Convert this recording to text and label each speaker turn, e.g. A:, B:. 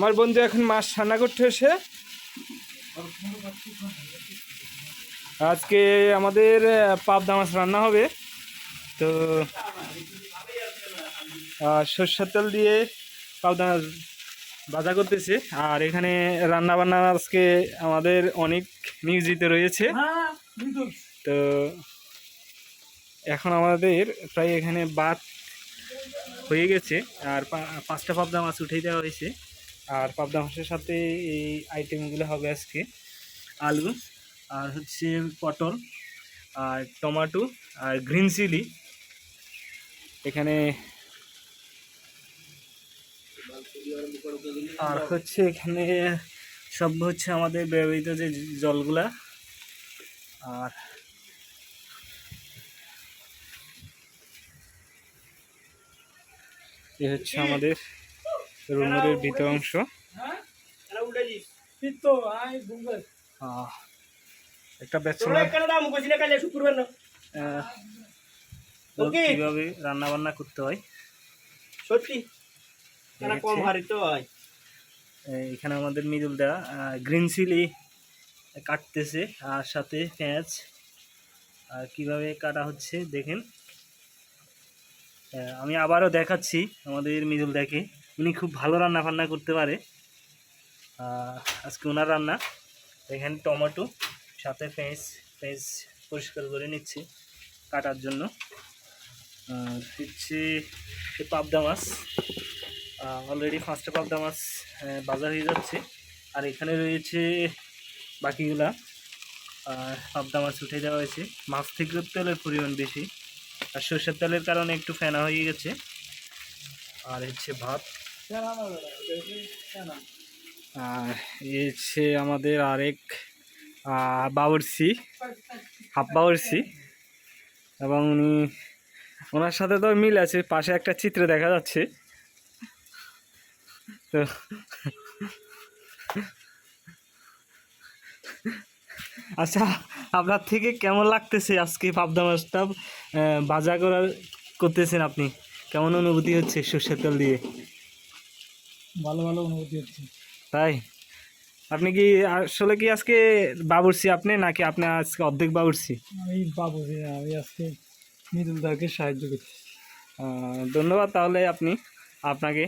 A: আমার বন্ধু এখন মাছ রান্না করতে এসে। আজকে আমাদের পাবদা মাছ রান্না হবে। তো সর্ষের তেল দিয়ে পাবদা মাছ ভাজা করতেছে। আর এখানে রান্না বান্না আজকে আমাদের অনেক নিয়োজিত রয়েছে। তো, এখন আমাদের প্রায় এখানে বাদ হয়ে গেছে। আর পাঁচটা পাবদা মাছ উঠিয়ে দেওয়া হয়েছে। আর পাবদা মাছের সাথে এই আইটেমগুলো হবে আজকে। আলু, আর হচ্ছে পটল, আর টমাটো, আর গ্রিন চিলি এখানে আর হচ্ছে এখানে সব হচ্ছে আমাদের ব্যবহৃত যে জলগুলা। আর এ হচ্ছে আমাদের রুমের ভিতর অংশ। একটা ব্যাচেলার কীভাবে রান্না বান্না করতে হয়?
B: সত্যি। কম হয়।
A: এখানে আমাদের মিদুল দেওয়া গ্রিন চিলি কাটতেছে আর সাথে পেঁয়াজ। আর কীভাবে কাটা হচ্ছে দেখেন। আমি আবারও দেখাচ্ছি আমাদের মিদুল দেখে উনি খুব ভালো রান্না ফান্না করতে পারে। আজকে ওনার রান্না। এখানে টমেটো, সাথে পেঁয়াজ পেঁয়াজ পরিষ্কার করে নিচ্ছি কাটার জন্য। হচ্ছে পাবদা মাছ। অলরেডি পাঁচটা পাবদা মাছ বাজার হয়ে যাচ্ছে। আর এখানে রয়েছে বাকিগুলা। পাবদা মাছ উঠে দেওয়া হয়েছে। মাছ থেকে তেলের পরিমাণ বেশি। আর সর্ষের তেলের কারণে একটু ফেনা হয়ে গেছে। আর হচ্ছে ভাত। আর হচ্ছে আমাদের আরেক বাবরসি, হাফ বাবরসি। এবং উনি, ওনার সাথে তো মিল আছে, পাশে একটা চিত্র দেখা যাচ্ছে। তো আচ্ছা আপনার থেকে কেমন লাগতেছে আজকে পাবদা মাছটা? ভাজা করার করতেছেন আপনি? কেমন অনুভূতি হচ্ছে সর্ষের তেল দিয়ে?
C: ভালো ভালো অনুভূতি হচ্ছে
A: তাই? আপনি কি আসলে কি আজকে বাবুরছি আপনি নাকি আপনি আজকে অর্ধেক বাবুরছি
C: আমি বাবু আমি আজকে মৃদুল দাকে সাহায্য করছি।
A: ধন্যবাদ তাহলে আপনি আপনাকে।